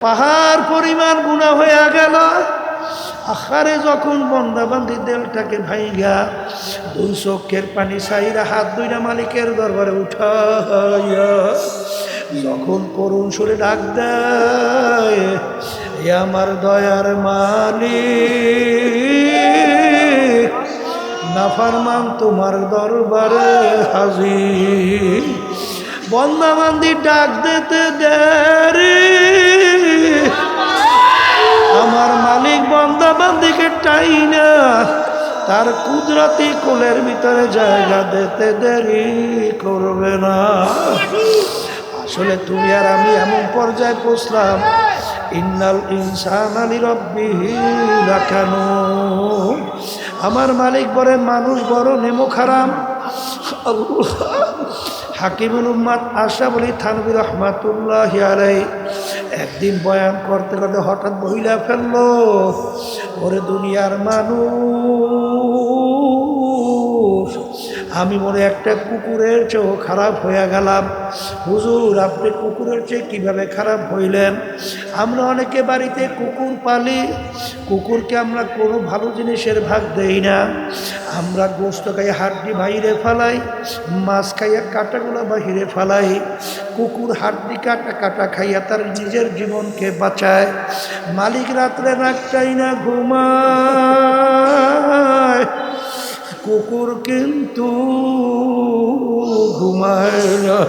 পাহাড় পরিমাণ গুণা হয়ে গেল। আখারে যখন বন্দাবান্দি দেলটাকে ভাইগা, দুই চোখের পানি সাইরা হাত দুইটা মালিকের দরবারে উঠাইয়া যখন করুণ সুরে ডাক দেয় আমার দয়ার মালিক, নাফারমান তোমার দরবারে হাজির। বন্দাবান্দি ডাক দিতে দেরি আমার মালিক বন্দাবান্দিকে টাই না তার কুদরতি কোলের ভিতরে জায়গা দিতে দেরি করবে না। আসলে তুমি আর আমি এমন পর্যায়ে পৌঁছলাম। ইন্নাল ইনসান আলী রব্বি রাখানো আমার মালিক বলেন মানুষ বড় নেমো খারাম। হাকিমুল উম্মাদ আশরাফ আলী থানবী রহমাতুল্লাহ আলাই একদিন বয়ান করতে করতে হঠাৎ বহিলা ফেলল, ওরে দুনিয়ার মানুষ, আমি মনে একটা কুকুরের চেয়েও খারাপ হয়ে গেলাম। হুজুর, আপনি কুকুরের চেয়ে কীভাবে খারাপ হইলেন? আমরা অনেকে বাড়িতে কুকুর পালি, কুকুরকে আমরা কোনো ভালো জিনিসের ভাগ দেই না। আমরা গোস্ত খাইয়া হাড্ডি বাইরে ফালাই, মাছ খাইয়া কাটাগুলো বাহিরে ফালাই কুকুর হাড্ডি কাটা কাটা খাইয়া তার নিজের জীবনকে বাঁচায়। মালিক রাত্রে রাখটাই না ঘুমায়। কুকুর কিন্তু ঘুমায় না।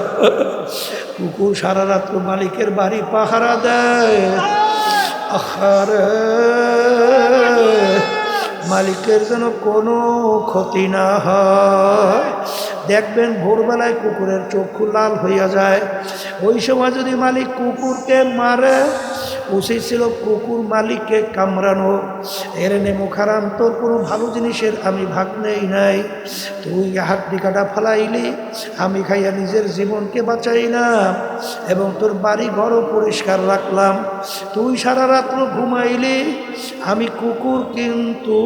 কুকুর সারা রাত্র মালিকের বাড়ি পাহারা দেয়। আহারে। মালিকের যেন কোনো ক্ষতি না হয়। দেখবেন ভোরবেলায় কুকুরের চক্ষু লাল হইয়া যায়। ওই সময় যদি মালিক কুকুরকে মারে উচিত কুকুর মালিককে কামড়ানো। এর নেমো খারাম তোর কোনো ভালো জিনিসের আমি ভাগ নেই নাই। তুই হাড্ডি কাটা ফালাইলি, আমি খাইয়া নিজের জীবনকে বাঁচাই না এবং তোর বাড়ি ঘরও পরিষ্কার রাখলাম। তুই সারা রাত্র ঘুমাইলি, আমি কুকুর কিন্তু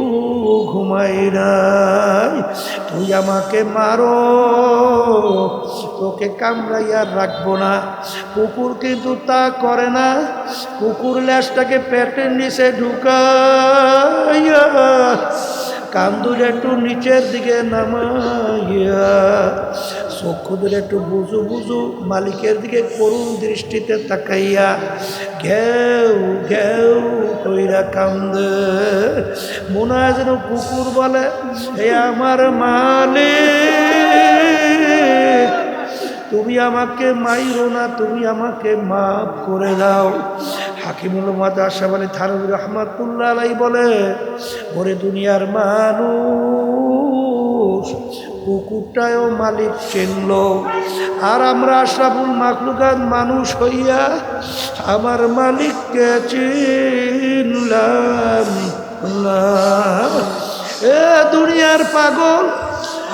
ঘুমাই নাই। তুই আমাকে মারো তোকে কামড়াইয়া রাখব না। কুকুর কিন্তু তা করে না। কুকুর ল্যাসটাকে পেটের নিচে ঢুকাইয়া কান্দুর একটু নিচের দিকে নামাইয়া চক্ষুদের একটু বুঝু বুঝু মালিকের দিকে করুণ দৃষ্টিতে তাকাইয়া ঘেউ ঘেউ কইরা কান্দে। মনে হয় যেন কুকুর বলে, হে আমার মালিক তুমি আমাকে মাইরো না, তুমি আমাকে মাফ করে দাও। হাকিমুল মাদ আশাফ আলী থারুর রহমাতুল্লাহ আলাই বলে, ওরে দুনিয়ার মানুষ কুকুরটাও মালিক চিনল, আর আমরা আশরাফুল মাকলুকাত মানুষ হইয়া আমার মালিককে চিনলাম। এ দুনিয়ার পাগল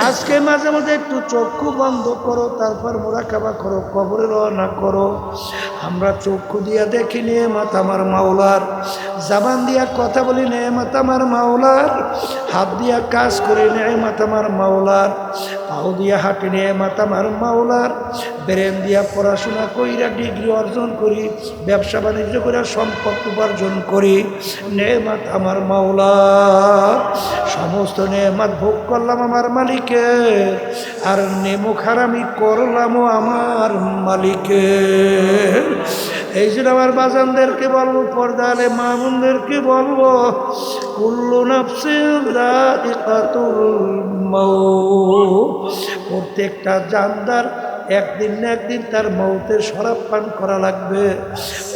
আজকে মাঝে মাঝে একটু চক্ষু বন্ধ করো, তারপর মোরা মোরাকাবা করো, কবরে রওনা করো। আমরা চক্ষু দিয়া দেখি নিয়ে মাতামার মাওলার, জাবান দিয়া কথা বলি নে মাতামার মাওলার, হাত দিয়া কাজ করে নেয় মাতামার মাওলার। পাও দিয়া হাঁটি নিয়ে মাতামার মাওলার। ব্রেন দিয়া পড়াশোনা কইরা ডিগ্রি অর্জন করি, ব্যবসা বাণিজ্য করে সম্পদ উপার্জন করি। নেমাত আমার মাওলা সমস্ত নেমাত ভোগ করলাম আমার মালিকে আর নেমো খারামি করলামও আমার মালিকে এই জন্য আমার বাজানদেরকে বলব পর্দালে মামুনদেরকে বলব কুল্লু নাফসিল দাইকাতুল মাউত প্রত্যেকটা জানদার একদিন না একদিন তার মৌতের শরাব পান করা লাগবে।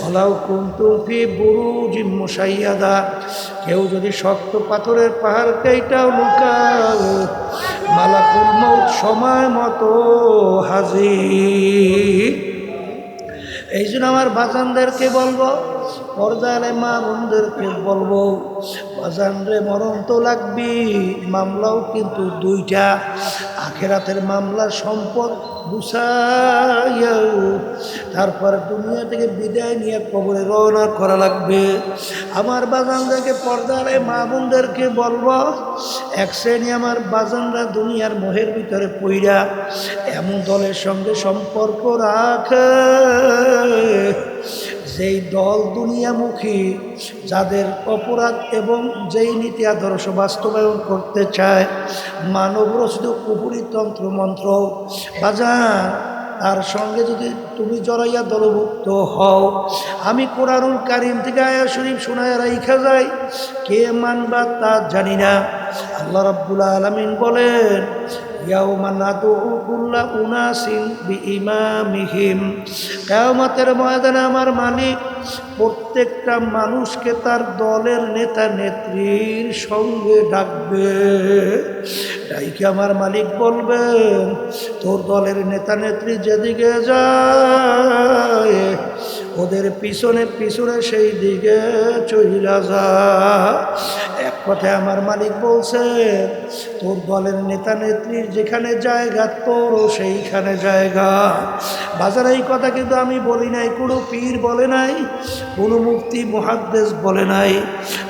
ওলাও কুন্তু ফি বুরু জিম্মসাইয়াদা কেউ যদি শক্ত পাথরের পাহাড়টাইটাও লুকাও মালাকুল মৌত সময় মতো হাজির। এই জন্য আমার বাজানদেরকে বলব পর্দারে মা বোনদেরকে বলব, বাজান রে মরণ তো লাগবি, মামলাও কিন্তু দুইটা। আখেরাতের মামলার সম্পদ বুঝাইয়া তারপর দুনিয়া থেকে বিদায় নিয়ে কবরে রওনা করা লাগবে। আমার বাজানদেরকে পর্দারে মা বোনদেরকে বলব, এক শ্রেণি আমার বাজানরা দুনিয়ার মোহের ভিতরে পইরা এমন দলের সঙ্গে সম্পর্ক রাখে। যেই দল দুনিয়ামুখী, যাদের অপরাধ এবং যেই নীতি আদর্শ বাস্তবায়ন করতে চায় মানব রচিত কুপুরি তন্ত্র মন্ত্র বাজার তার সঙ্গে যদি তুমি জড়াইয়া দলভুক্ত হও, আমি কোরআনুল কারিম থেকে আয়া শরীফ শোনায় রাইখা যাই। কে মানবা তা জানি না। আল্লাহ রাব্বুল আলামিন বলেন কিয়ামতের ময়দানে আমার মালিক প্রত্যেকটা মানুষকে তার দলের নেতা নেত্রীর সঙ্গে ডাকবে। ডাইকে আমার মালিক বলবেন, তোর দলের নেতা নেত্রী যেদিকে যায়, ওদের পিছনে পিছনে সেই দিকে চইলা যা। কথায় আমার মালিক বলছে, তোর দলের নেতা নেত্রীর যেখানে জায়গা, তোরও সেইখানে জায়গা। বাজার এই কথা কিন্তু আমি বলি নাই, কোনো পীর বলে নাই, কোনো মুক্তি মহাদ্দেশ বলে নাই।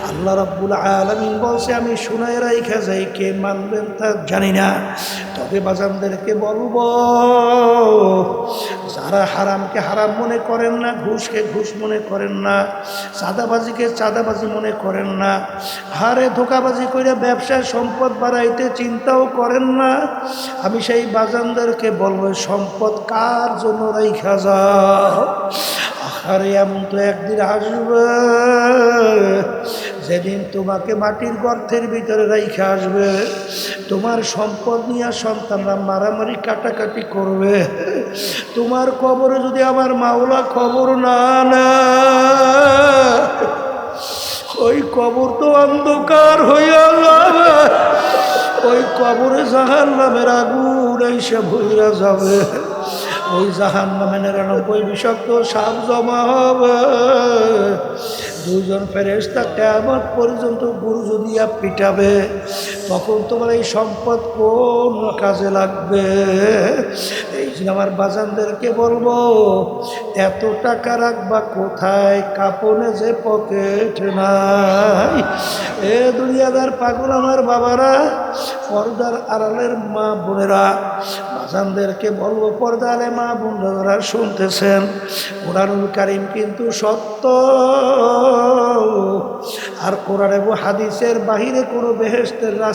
আল্লাহ রাব্বুল আলমিন বলছে, আমি শুনাই রাইখা যাই, কে মানবেন তা জানি না। তবে বাজানদেরকে বলব, যারা হারামকে হারাম মনে করেন না, ঘুষকে ঘুষ মনে করেন না, চাঁদাবাজিকে চাঁদাবাজি মনে করেন না হারে ধোকাবাজি করে ব্যবসায় সম্পদ বাড়াইতে চিন্তাও করেন না। আমি সেই বাজানদেরকে বলব, সম্পদ কার জন্য রাইখা যাও? আরে এমন তো একদিন আসবে যেদিন তোমাকে মাটির গর্তের ভিতরে রাইখে আসবে। তোমার সম্পদ নিয়ে সন্তানরা মারামারি কাটাকাটি করবে। তোমার কবরে যদি আমার মাওলা খবর না না ওই কবর তো অন্ধকার হইয়া ওই কবরে জাহান নামের আগুন এসে ভইয়া যাবে। ওই জাহান নামে নিরানব্বই বিষাক্ত সাপ জমা হবে। দুজন ফেরেস্তা কেমন পর্যন্ত গুরু যদি পিটাবে তখন তোমার এই সম্পদ কোন কাজে লাগবে? এই জন্য আমার বাজানদেরকে বলব, এত টাকা রাখবা কোথায়? কাপনে যে পকেট নাই। এ দুনিয়াদার পাগল আমার বাবারা, পর্দার আড়ালের মা বোনেরা, বাজানদেরকে বলব, পর্দারে মা বোনরা শুনতেছেন, কোরআনুল কারিম কিন্তু সত্য। আর কোরআন এবং হাদিসের বাহিরে কোনো বেহেস্তের রাস্তা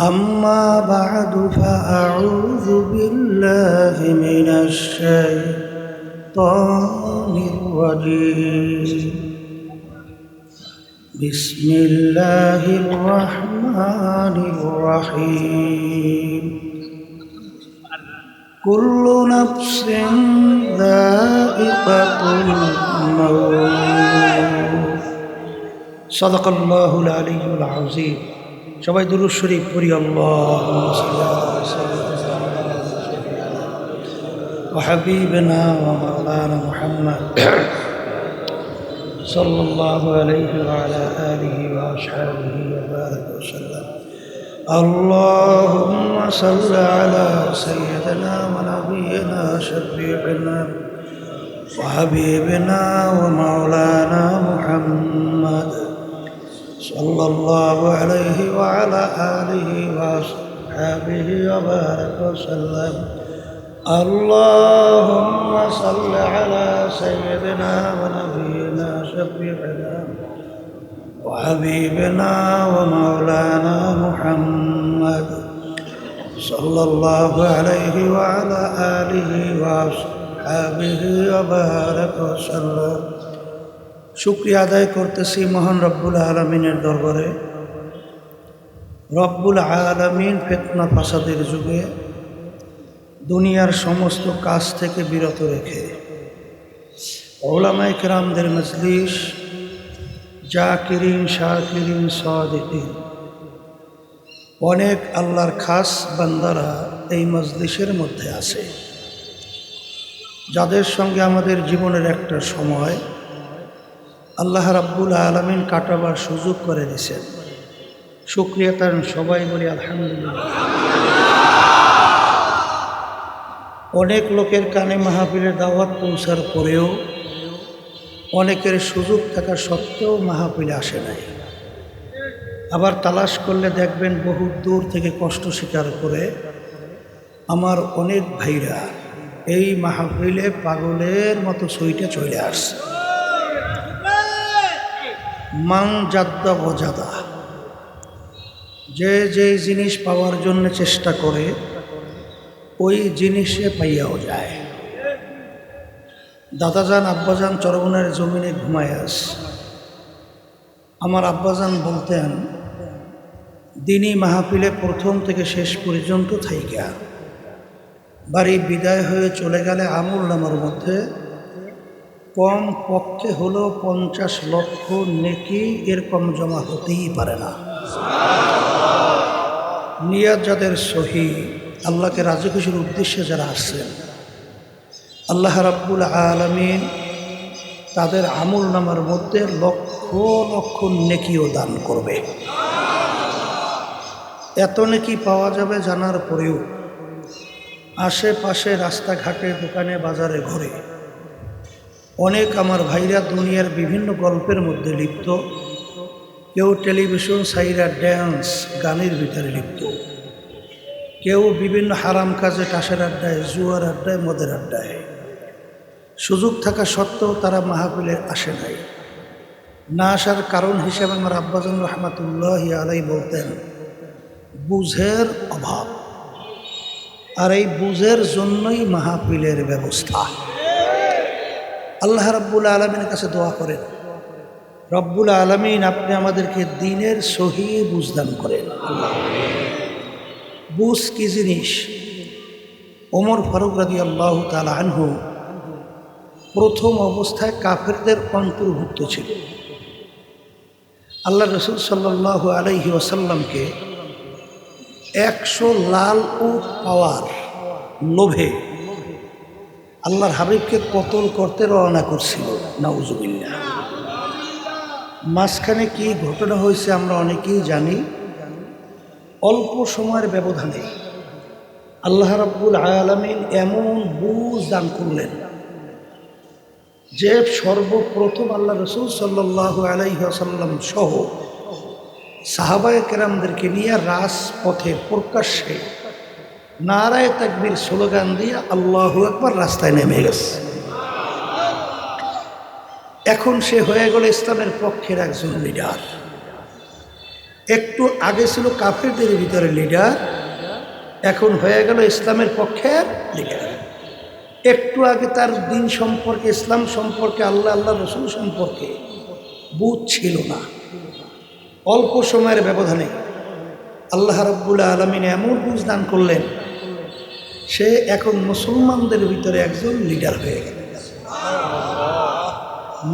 أما بعد فأعوذ بالله من الشيطان الرجيم. بسم الله الرحمن الرحيم. كل نفس ذائقة الموت. صدق الله العلي العظيم. সবাই দুরুদ শরীফ পড়ি আল্লাহ وحبيبنا ومولانا محمد صلى الله عليه وعلى آله وأصحابه وبارك وسلم اللهم صل على سيدنا ونبينا شفيعنا وحبيبنا ومولانا محمد صلى الله عليه وعلى آله وأصحابه وبارك وسلم. اللهم صل على سيدنا ونبينا شفيعنا وحبيبنا ومولانا محمد صلى الله عليه وعلى آله وأصحابه وبارك وسلم. শুক্রিয়া আদায় করতেছি মহান রব্বুল আলমিনের দরবারে। রব্বুল আলমিন ফেতনা ফাসাদের যুগে দুনিয়ার সমস্ত কাজ থেকে বিরত রেখে ওলামাই কেরামদের মজলিস জাকিরিন, শাকিরিন, সাদিকিন, অনেক আল্লাহর খাস বান্দারা এই মজলিসের মধ্যে আছে। যাদের সঙ্গে আমাদের জীবনের একটা সময় আল্লাহ রাব্বুল আলমিন কাটাবার সুযোগ করে দিছেন শুক্রিয়া তার সবাই বলি আলহামদুলিল্লাহ। অনেক লোকের কানে মাহফিলের দাওয়াত পৌঁছার পরেও অনেকের সুযোগ থাকা সত্ত্বেও মাহফিলে আসে নাই। আবার তালাশ করলে দেখবেন বহু দূর থেকে কষ্ট স্বীকার করে আমার অনেক ভাইরা এই মাহফিলে পাগলের মতো সইটা চলে আসছে। মাং জাদ্দা বজাদা যে যে জিনিস পাওয়ার জন্য চেষ্টা করে, ওই জিনিসে পাইয়াও যায়। দাদাজান, আব্বাজান চরবনের জমিনে ঘুমায় আস। আমার আব্বাজান বলতেন, দিনই মাহফিলে প্রথম থেকে শেষ পর্যন্ত থাইকা। বাড়ি বিদায় হয়ে চলে গেলে আমুল নামার মধ্যে কম পক্ষে হলো পঞ্চাশ লক্ষ নেকি এরকম জমা হতেই পারে না। নিয়াত যাদের সহি, আল্লাহকে রাজি খুশির উদ্দেশ্যে যারা আসছেন, আল্লাহ রাব্বুল আলমিন তাদের আমুল নামার মধ্যে লক্ষ লক্ষ নেকিও দান করবে। এত নেকি পাওয়া যাবে জানার পরেও আশেপাশে রাস্তাঘাটে, দোকানে, বাজারে, ঘরে অনেক আমার ভাইরা দুনিয়ার বিভিন্ন গল্পের মধ্যে লিপ্ত। কেউ টেলিভিশন সাইরা ড্যান্স গানের ভিতরে লিপ্ত। কেউ বিভিন্ন হারাম কাজে টাসের আড্ডায়, জুয়ার আড্ডায়, মদের আড্ডায়। সুযোগ থাকা সত্ত্বেও তারা মাহফিলে আসে নাই। না আসার কারণ হিসেবে আমার আব্বাজান রহমাতুল্লাহ আলাই বলতেন, বুঝের অভাব। আর এই বুঝের জন্যই মাহফিলের ব্যবস্থা। আল্লাহ রব্বুল আলমিনের কাছে দোয়া করেন। রব্বুল আলমিন, আপনি আমাদেরকে দিনের সহি বুঝদান করেন। বুঝ কি জিনিস? ওমর ফারুক রাজি আল্লাহ তালা আনহু প্রথম অবস্থায় কাফেরদের অন্তর্ভুক্ত ছিল। আল্লাহ রসুল সাল্লাহ আলহি ওসাল্লামকে একশো লাল উট পাওয়ার লোভে আল্লাহর হাবিবকে কতল করতে রওনা করছিল। নাউজুবিল্লা মাঝখানে কি ঘটনা হয়েছে আমরা অনেকেই জানি। অল্প সময়ের ব্যবধানে আল্লাহ রাব্বুল আলমিন এমন বুঝ দান করলেন যে সর্বপ্রথম আল্লাহ রসুল সাল্লাহ আলাইসাল্লাম সহ সাহাবায় কেরামদেরকে নিয়ে রাজপথে প্রকাশ্যে নারায় তাকবির স্লোগান দিয়ে আল্লাহ একবার রাস্তায় নেমে গেছে। এখন সে হয়ে গেল ইসলামের পক্ষের একজন লিডার একটু আগে ছিল কাফেরদের ভিতরে লিডার এখন হয়ে গেল ইসলামের পক্ষের লিডার একটু আগে তার দিন সম্পর্কে, ইসলাম সম্পর্কে, আল্লাহ আল্লাহ রসুল সম্পর্কে বুধ ছিল না। অল্প সময়ের ব্যবধানে আল্লাহ রব্বুল আলমিন এমন বুঝ দান করলেন সে এখন মুসলমানদের ভিতরে একজন লিডার হয়ে গেল।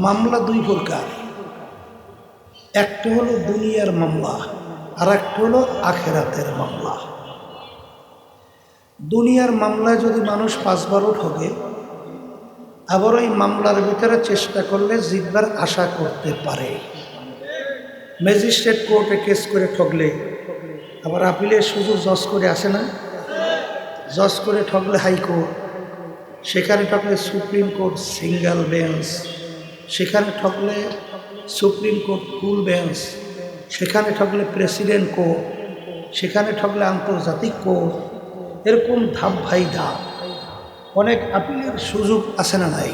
মামলা দুই প্রকার। একটা হলো দুনিয়ার মামলা, আর একটা হলো আখেরাতের মামলা। দুনিয়ার মামলায় যদি মানুষ পাঁচবারও ঠকে আবার ওই মামলার ভিতরে চেষ্টা করলে জিতবার আশা করতে পারে। ম্যাজিস্ট্রেট কোর্টে কেস করে ঠকলে আবার আপিলের সুযোগ জজ করে আসে না। জজ করে ঠকলে হাইকোর্ট সেখানে ঠকলে সুপ্রিম কোর্ট সিঙ্গেল বেঞ্চ সেখানে ঠকলে সুপ্রিম কোর্ট ফুল বেঞ্চ সেখানে ঠকলে প্রেসিডেন্ট কোর্ট সেখানে ঠকলে আন্তর্জাতিক কোর্ট এরকম ধাপ ভাই ধাপ। অনেক আপিলের সুযোগ আছে না নাই?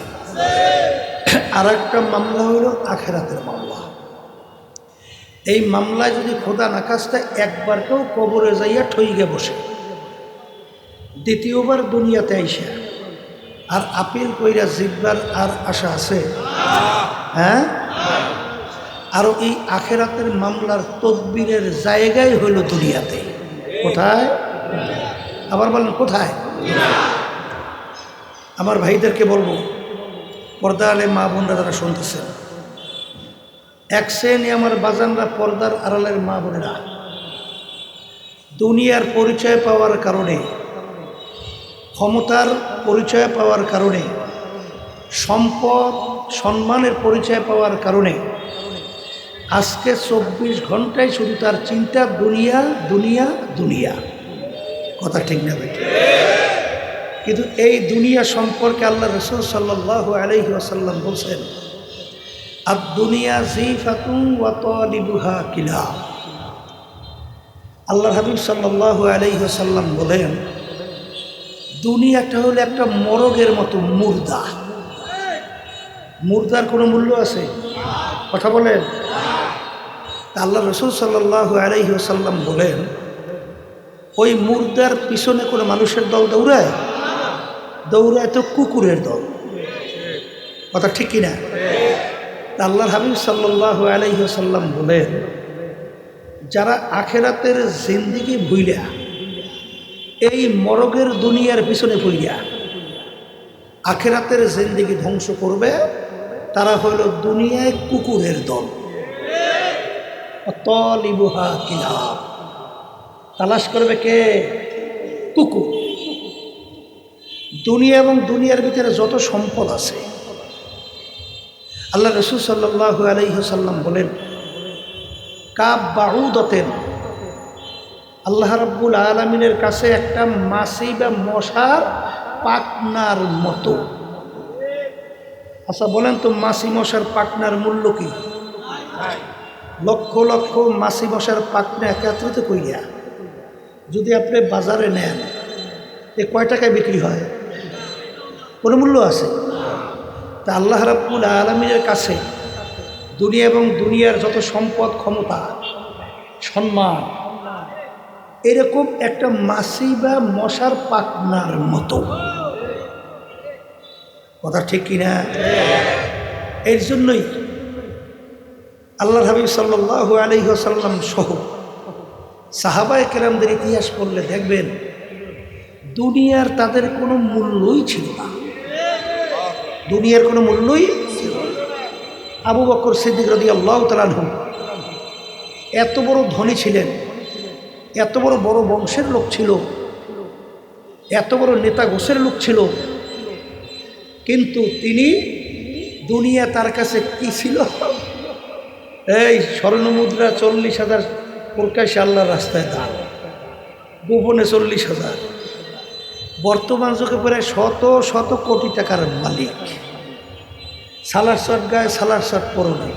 আর একটা মামলা হইল আখেরাতের মামলা। এই মামলায় যদি খোদা নাকাশটা একবার কেউ কবরে যাইয়া ঠইগে বসে। দ্বিতীয়বার দুনিয়াতে আইসা। আর আপিল কইরা জিতবার আর আশা আছে? হ্যাঁ? আর এই আখেরাতের মামলার তদবিরের জায়গায় হইল দুনিয়াতে। কোথায়? আবার বলেন, কোথায়? আমার ভাইদেরকে বলব, পর্দা আলে মা বোনরা তারা শুনতেছেন, এক শ্রেণি আমার বাজানরা পর্দার আড়ালের মা বোনেরা, দুনিয়ার পরিচয় পাওয়ার কারণে ক্ষমতার পরিচয় পাওয়ার কারণে, সম্পদ, সম্মানের পরিচয় পাওয়ার কারণে, আজকে চব্বিশ ঘন্টায় শুধু তার চিন্তা দুনিয়া দুনিয়া দুনিয়া। কথা ঠিক না বেটি কিন্তু এই দুনিয়া সম্পর্কে আল্লাহ রসুল সাল্লাহ আলহি আসাল্লাম বলছেন আর দুনিয়া জি ফাতুন ওয়াতলিবুহা কিলা আল্লাহ হাবিব সাল্লাহ আলহি আসাল্লাম বলেন দুনিয়াটা হলো একটা মরগের মতো মুর্দা। মুর্দার কোনো মূল্য আছে? কথা বলেন। আল্লাহ রসুল সাল্লাহ আলহি আসাল্লাম বলেন, ওই মুর্দার পিছনে কোনো মানুষের দল দৌড়ায়? দৌড়ায় তো কুকুরের দল। কথা ঠিক কিনা? আল্লাহ হাবিব সাল্লাহ আলহিহাসাল্লাম বলেন, যারা আখেরাতের জিন্দিগি ভুইলা এই মরগের দুনিয়ার পিছনে ভুইলা আখেরাতের জিন্দিগি ধ্বংস করবে, তারা হইল দুনিয়ায় কুকুরের দল। তলিবুহা কিলা তালাশ করবে কে? কুকুর। দুনিয়া এবং দুনিয়ার ভিতরে যত সম্পদ আছে, আল্লাহ রসুল সাল্লাহ আলহিহসাল্লাম বলেন, কাব বাউদতেন আল্লাহ রব্বুল আলমিনের কাছে একটা মাসি বা মশার পাকনার মতো। আচ্ছা বলেন তো মাসি মশার পাকনার মূল্য কি? লক্ষ লক্ষ মাসি মশার পাকনা একত্রিত করিয়া যদি আপনি বাজারে নেন, এ কয় টাকায় বিক্রি হয়? কোনো মূল্য আছে? তা আল্লাহ রাব্বুল আলমীর কাছে দুনিয়া এবং দুনিয়ার যত সম্পদ ক্ষমতা, সম্মান এরকম একটা মাসি বা মশার পাকনার মতো। কথা ঠিক কিনা? এর জন্যই আল্লাহ হাবিব সাল্লাহ আলহিহাসাল্লাম সহ সাহাবায় কেরামদের ইতিহাস পড়লে দেখবেন, দুনিয়ার তাদের কোনো মূল্যই ছিল না। দুনিয়ার কোনো মূল্যই ছিল। আবু বকর সিদ্দিক রদি আল্লাহ তালানহু এত বড় ধনী ছিলেন এত বড় বড় বংশের লোক ছিল। এত বড় নেতা ঘোষের লোক ছিল। কিন্তু তিনি দুনিয়া তার কাছে কি ছিল? এই স্বর্ণ মুদ্রা চল্লিশ হাজার প্রকাশ্যে আল্লাহর রাস্তায় দান গোপনে চল্লিশ হাজার। বর্তমান যুগে প্রায় শত শত কোটি টাকার মালিক। সালার শট গায়ে সালার শট পরো নেই।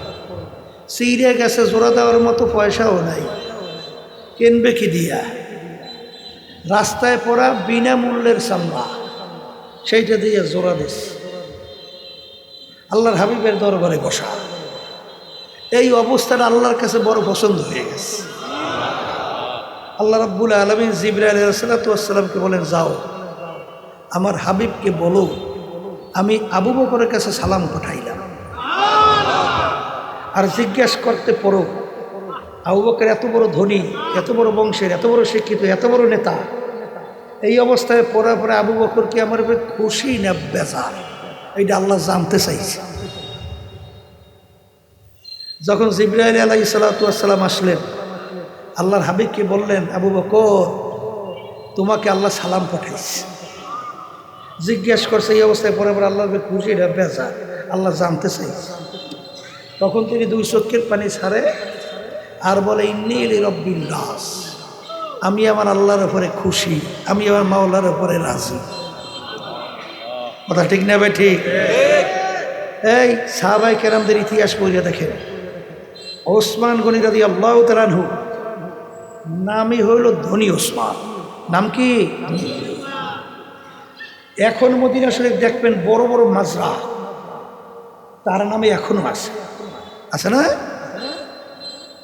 গেছে জোড়া দেওয়ার মতো পয়সাও নাই। কিনবে কি দিয়া? রাস্তায় পড়া বিনামূল্যের চামড়া, সেইটা দিয়ে জোড়া দিস। আল্লাহর হাবিবের দরবারে বসা। এই অবস্থাটা আল্লাহর কাছে বড় পছন্দ হয়ে গেছে। আল্লাহ রাব্বুল আলমিন জিবরা আলাইসালাতামকে বলেন, যাও, আমার হাবিবকে বলো, আমি আবু বকরের কাছে সালাম পাঠাইলাম। আর জিজ্ঞেস করতে পড়ো আবু বকর এত বড় ধনী, এত বড় বংশের, এত বড় শিক্ষিত, এত বড় নেতা। এই অবস্থায় পড়া পরে আবু বকর কি আমার উপরে খুশি না বেজার। এইটা আল্লাহ জানতে চাইছে। যখন জিব্রাইল আলাই সালাতাম আসলেন, আল্লাহর হাবিবকে বললেন, আবু বকর, তোমাকে আল্লাহ সালাম পাঠাইছে। জিজ্ঞেস করছে, এই অবস্থায় পরে পরে আল্লাহ খুশি না বেজার? আল্লাহ জানতে চাইছে। তখন তিনি দুই চক্ষের পানি ছাড়ে আর বলে, ইন্নি রব্বিল রাস আমি আমার আল্লাহর উপরে খুশি, আমি আমার মাওলার উপরে রাজি। কথা ঠিক না ভাই, ঠিক? এই সাহাবাই কেরামদের ইতিহাস পড়িয়া দেখেন। ওসমান গনি রাদি আল্লাহ তালানহু নামই হইল ধনী ওসমান। নাম কি? এখন মদিনা শরীফ দেখবেন বড় বড় মাজরা, তার নামে এখনও আছে। আছে না?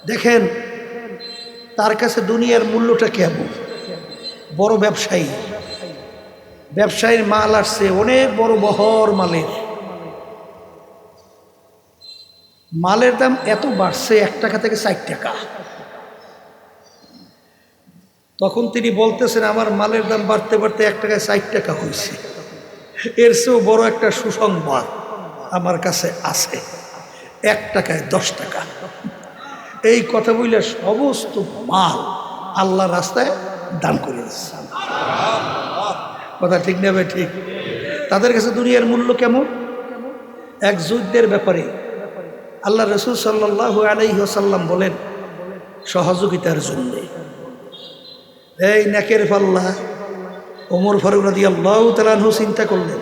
দেখেন, তার কাছে দুনিয়ার মূল্যটা কেমন? বড় ব্যবসায়ী। ব্যবসায়ীর মাল আসছে, অনেক বড় বহর মালের। মালের দাম এত বাড়ছে, এক টাকা থেকে ষাট টাকা। তখন তিনি বলতেছেন, আমার মালের দাম বাড়তে বাড়তে এক টাকায় ষাট টাকা হয়েছে। এর চেয়েও বড় একটা সুসংবাদ আমার কাছে আছে। এক টাকায় দশ টাকা। এই কথা বললে সমস্ত মাল আল্লাহ রাস্তায় দান করে দিচ্ছে। কথা ঠিক নেবে ঠিক। তাদের কাছে দুনিয়ার মূল্য কেমন? এক যুদ্ধের ব্যাপারে আল্লাহ রসুল সাল্লাহ আলাইসাল্লাম বলেন, সহযোগিতার জন্য। এই নাকের পাল্লা ওমর ফারুক রাদি আল্লাহ তালাহু চিন্তা করলেন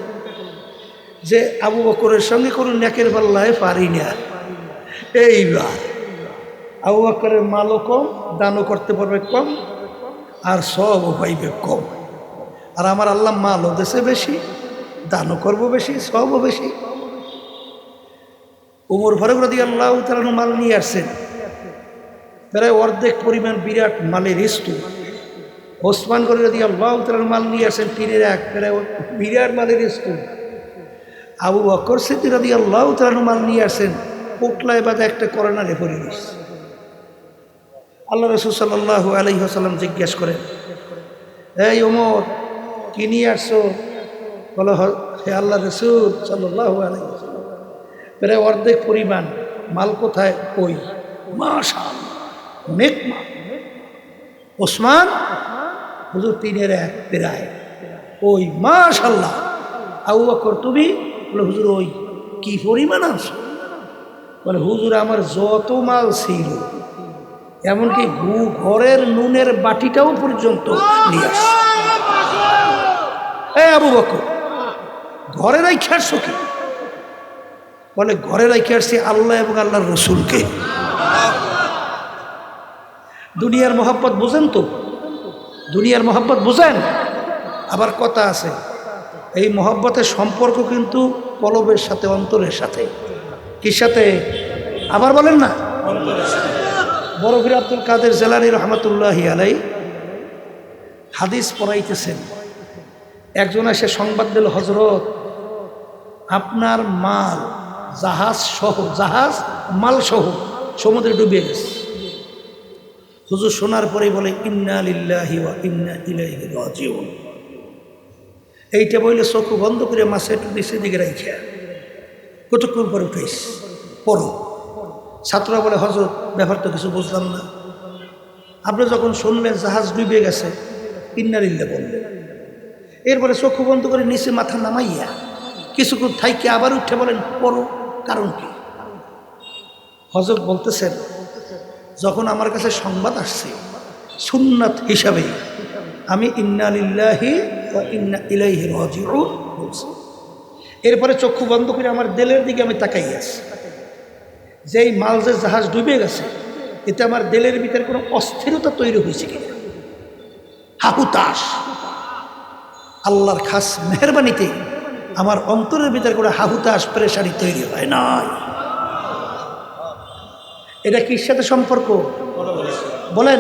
যে আবু বকরের সঙ্গে কোনো নাকের পাল্লায় পারি না। এইবার আবু মালও কম, দানও করতে পারবে কম, আর সবও পাইবে কম। আর আমার আল্লাহ মালও দেশে বেশি, দানও করব বেশি, সবও বেশি। উমর ফারুক রাদি আল্লাহ তালাহু মাল নিয়ে আসছেন। প্রায় অর্ধেক পরিমাণ বিরাট মালের স্তু ওসমান করে যদি আল্লাহ তালার মাল নিয়ে আসেন তীরের এক প্রায় বিরাট মালের স্তু আবু বকর সিদ্দি রাদি আল্লাহ তালার মাল নিয়ে আসেন পোটলায় বাজা একটা করোনারে পরিবেশ আল্লাহ রসুল সাল্লাহ আলহিহাসাল্লাম জিজ্ঞেস করেন এই ওমর, কি নিয়ে আসছো? বলো হে আল্লাহ রসুল সাল্লাহ আলহিহাসাল্লাম প্রায় অর্ধেক পরিমাণ মাল কোথায়? ওই মাশাল মেঘমা ওসমান, হুজুর তিনের এক প্রায়, ওই মাশাল্লাহ আবু বকর, তুমি? বলে, হুজুর, ওই, কি পরিমাণ আছো বলে, হুজুর, আমার যত মাল ছিল এমনকি গু ঘরের নুনের বাটিটাও পর্যন্ত নিয়ে আস। এ আবু বকর ঘরে রাইখে আসছো কি? বলে ঘরে রাইখে আসছি আল্লাহ এবং আল্লাহর রসুলকে দুনিয়ার মোহাব্বত বোঝেন তো? দুনিয়ার মোহাব্বত বোঝেন? আবার কথা আছে, এই মোহাব্বতের সম্পর্ক কিন্তু কলবের সাথে, অন্তরের সাথে। কির সাথে? আবার বলেন না। বরফির আব্দুল কাদের জেলানি রহমতুল্লাহ আলাই হাদিস পড়াইতেছেন। একজন এসে সংবাদ দিল হজরত আপনার মাল জাহাজ সহ, জাহাজ মাল সহ সমুদ্রে ডুবে গেছে। হুজুর শোনার পরেই বলে, ইন্না লিল্লাহি এইটা বললে চক্ষু বন্ধ করে মাছে একটু নিচে দিকে রাইখা। কতক্ষণ পরে উঠাইস? পড়ো। ছাত্ররা বলে, হজরত ব্যাপার তো কিছু বুঝলাম না। আপনি যখন শুনলেন জাহাজ ডুবে গেছে ইন্নারিল্লা বললেন। এরপরে চক্ষু বন্ধ করে নিচে মাথা নামাইয়া কিছুক্ষণ থাইকে আবার উঠে বলেন, পড়ো, কারণ কি? হজরত বলতেছেন, যখন আমার কাছে সংবাদ আসছে, সুন্নাত হিসাবে আমি ইন্নালিল্লাহি ইন্না ইলাইহি রাজিউন বলছি। এরপরে চক্ষু বন্ধ করে আমার দেলের দিকে আমি তাকাই আছি। যেই মাল, যে জাহাজ ডুবে গেছে, এতে আমার দেলের ভিতরে কোনো অস্থিরতা তৈরি হয়েছে কিনা? হাহুতাস আল্লাহর খাস মেহরবানিতে আমার অন্তরের ভিতরে কোনো হাহুতাস প্রেশারি তৈরি হয় নাই। এটা কির সাথে সম্পর্ক? বলেন।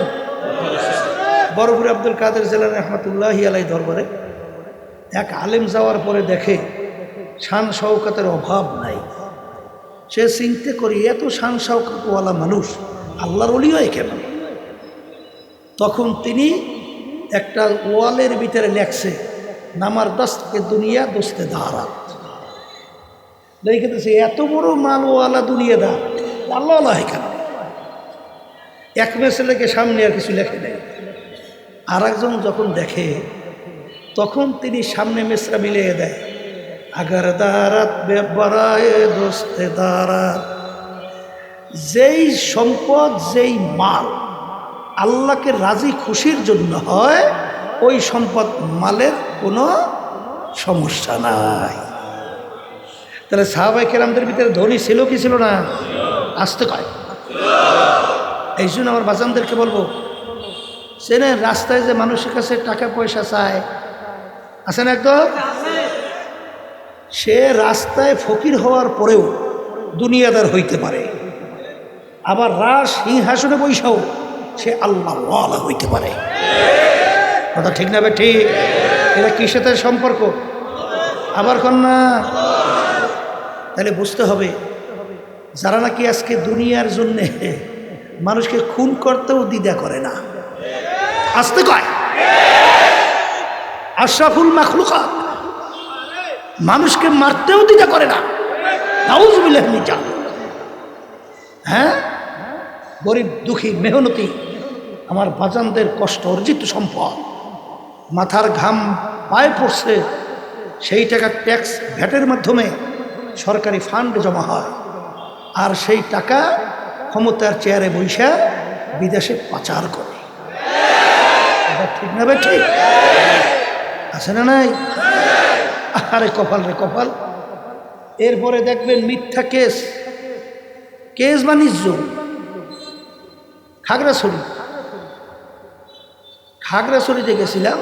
বরফুর আব্দুল কাদের জেলার রহমতুল্লাহ আলাই দরবারে এক আলেম যাওয়ার পরে দেখে শান শৌকতের অভাব নাই। সে চিনতে করি, এত শান শৌকতওয়ালা মানুষ, আল্লাহর অলি হয় কেন? তখন তিনি একটা ওয়ালের ভিতরে লেখছে, নামার দস্তকে দুনিয়া দোস্তে দাঁড়াত দেখেতেছে এত বড় মালওয়ালা দুনিয়াদার, আল্লাহ আল্লাহ কেন? এক মেসে লেগে সামনে আর কিছু লেখে নেই। আর যখন দেখে, তখন তিনি সামনে মেসরা মিলিয়ে দেয়। আগার দারাত বেবরায় দোস্তে দারাত যেই সম্পদ, যেই মাল আল্লাহকে রাজি খুশির জন্য হয়, ওই সম্পদ মালের কোনো সমস্যা নাই। তাহলে সাহাবাই কেরামদের ভিতরে ধনী ছিল কি ছিল না? আসতে কয়। এই জন্য আমার বাজানদেরকে বলব সেনে রাস্তায় যে মানুষের কাছে টাকা পয়সা চায়, আছে না একদম? সে রাস্তায় ফকির হওয়ার পরেও দুনিয়াদার হইতে পারে। আবার রাস, সিংহাসনে বৈশাও সে আল্লাহ হইতে পারে। কথা ঠিক না ঠিক? এটা কি সাথে সম্পর্ক? আবার কন্যা, তাহলে বুঝতে হবে, যারা নাকি আজকে দুনিয়ার জন্যে মানুষকে খুন করতেও দ্বিধা করে না। আসতে কয়। আশরাফুল মাখলুকাত। মানুষকে মারতেও দ্বিধা করে না। নাউজুবিল্লাহ হ্যাঁ? গরিব, দুঃখী, মেহনতি, আমার বাজানদের কষ্ট, অর্জিত সম্পদ, মাথার ঘাম পায়ে পড়ছে, সেই টাকা ট্যাক্স ভ্যাটের মাধ্যমে সরকারি ফান্ড জমা হয়, আর সেই টাকা ক্ষমতার চেয়ারে বৈশা বিদেশে পাচার করে। ঠিক না ঠিক? আছে না নাই? আরে কপাল রে কপাল। এরপরে দেখবেন মিথ্যা কেস। কেস বাণিজ্য খাগড়াছড়ি। খাগড়াছড়িতে গেছিলাম।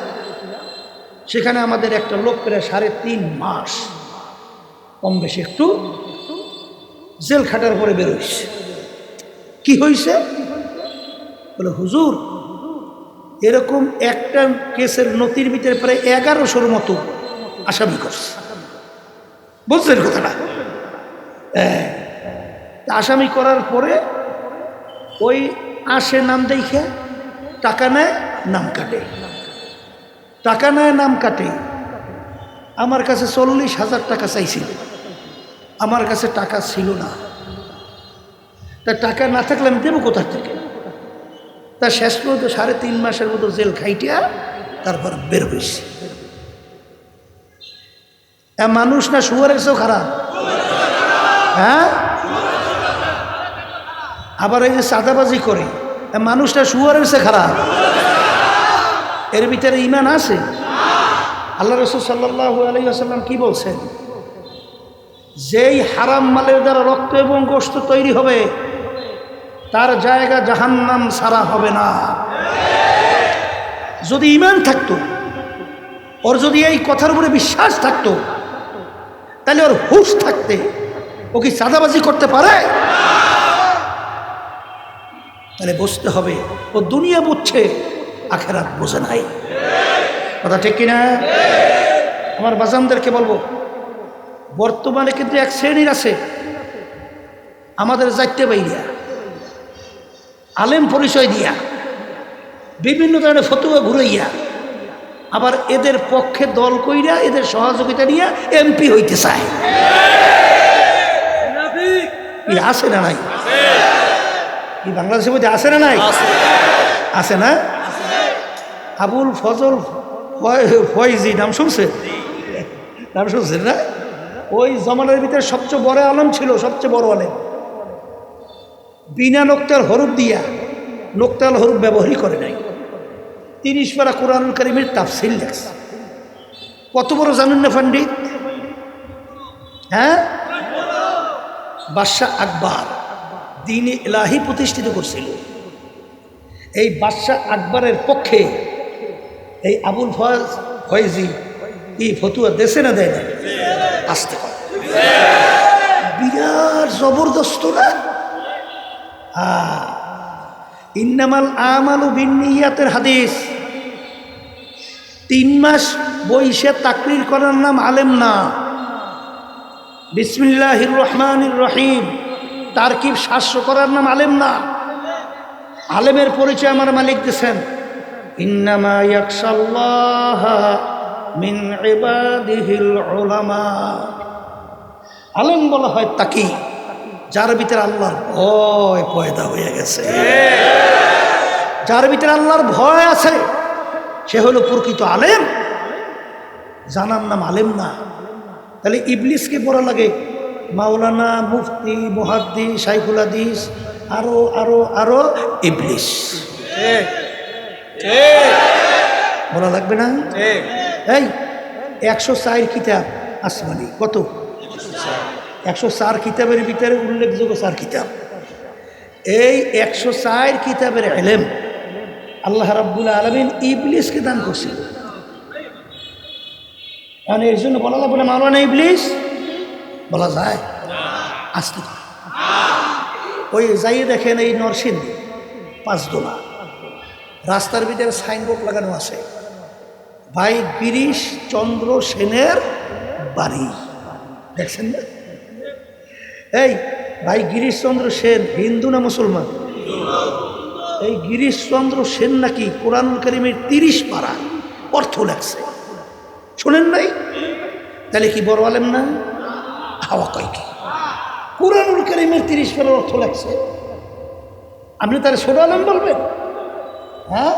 সেখানে আমাদের একটা লোক প্রায় সাড়ে তিন মাস কম বেশি একটু জেল খাটার পরে বেরোইছে কি হয়েছে? বলে, হুজুর, এরকম একটা কেসের নতির ভিতরে প্রায় এগারোশোর মতো আসামি করছে বুঝলেন কথাটা। আসামি করার পরে ওই আসে নাম দেখে, টাকা নেয়, নাম কাটে। টাকা নেয়, নাম কাটে। আমার কাছে চল্লিশ হাজার টাকা চাইছিল। আমার কাছে টাকা ছিল না। তা টাকা না থাকলে আমি দেবো কোথা থেকে? তা শেষ পর্যন্ত সাড়ে তিন মাসের মতো জেল খাইটিয়া তারপর বের হয়েছে মানুষ না শুয়ারের চেয়েও খারাপ হ্যাঁ? আবার এই যে চাঁদাবাজি করে, এ মানুষটা শুয়ারের চেয়ে খারাপ এর ভিতরে ইমান আছে? আল্লাহ রসুল সাল্লাহ আলাইসাল্লাম কি বলছেন? যেই হারাম মালের দ্বারা রক্ত এবং গোস্ত তৈরি হবে, তার জায়গা জাহান্নাম সারা হবে না। যদি ইমান থাকতো, ওর যদি এই কথার উপরে বিশ্বাস থাকতো তাহলে ওর হুশ থাকতে ও কি চাঁদাবাজি করতে পারে? তাহলে বুঝতে হবে, ও দুনিয়া বুঝছে, আখেরাত বোঝে নাই। কথা ঠিক কিনা? আমার বাজানদেরকে বলব, বর্তমানে কিন্তু এক শ্রেণির আছে, আমাদের যাইতে বাইরিয়া আলেম পরিচয় দিয়া, বিভিন্ন ধরনের ফতুয়া ঘুরাইয়া আবার এদের পক্ষে দল কইরা এদের সহযোগিতা নিয়ে এমপি হইতে চায়। আছে না নাই? কি বাংলাদেশের মধ্যে আছে না নাই? আছে। না? আবুল ফজল ফয়- ফয়জি নাম শুনছে নাম শুনছেন না? ওই জমানের ভিতরে সবচেয়ে বড় আলম ছিল সবচেয়ে বড় আলেম। বিনা নোক্তার হরুপ দিয়া নোক্তাল হরুপ ব্যবহারই করে নাই। তিরিশ পারা কোরআনুল করিমের তাফসিল লেখছে। কত বড় জানেন না পণ্ডিত হ্যাঁ? বাদশাহ আকবর দিনে এলাহি প্রতিষ্ঠিত করছিল। এই বাদশাহ আকবরের পক্ষে এই আবুল ফয়েজ ফয়েজি এই ফতুয়া দেশে না দেয় না? আসতে হয় বিরাট জবরদস্ত না? হ্যাঁ। ইন্নামাল আমালু বিনিয়াতের হাদিস। তিন মাস বইসে তাকরির করার নাম আলেম না। বিসমিল্লাহির রহমানির রহিম। তারকিব শাস্য করার নাম আলেম না। আলেমের পরিচয় আমার মালিক দিয়েছেন আলেম বলা হয় তাকি যার ভিতরে আল্লাহর ভয় পয়দা হয়ে গেছে। যার ভিতরে আল্লাহর ভয় আছে, সে হলো প্রকৃত আলেম। জানার নাম আলেম না। তাহলে ইবলিসকে পড়া লাগে, মাওলানা, মুফতি মুহাদ্দি সাইফুল আরও আরও আরও ইবলিস। বলা লাগবে না? এই, একশো চার কিতাব আসমানি। কত? একশো চার কিতাবের ভিতরে উল্লেখযোগ্য চার কিতাব। এই একশো চার কিতাবের এলেম আল্লাহ রাব্বুল আলমিন ইবলিসকে দান করছিল কারণ এর জন্য বলা না, মাওলানা ইবলিস? বলা যায়। আসতে। ওই যাই দেখেন এই নরসিংদী পাঁচদোলা রাস্তার ভিতরে সাইনবোর্ড লাগানো আছে। ভাই গিরিশ চন্দ্র সেনের বাড়ি। দেখছেন না? এই, ভাই গিরিশচন্দ্র সেন, হিন্দু না মুসলমান? এই গিরিশচন্দ্র সেন নাকি কোরআনুল করিমের তিরিশ পারা অর্থ লেখছে। শোনেন নাই? তাহলে কি বড় আলেম না? হাওয়া কয় কি? কোরআনুল করিমের তিরিশ পারার অর্থ লেখছে। আপনি তাহলে ছোট আলেম বলবেন? হ্যাঁ?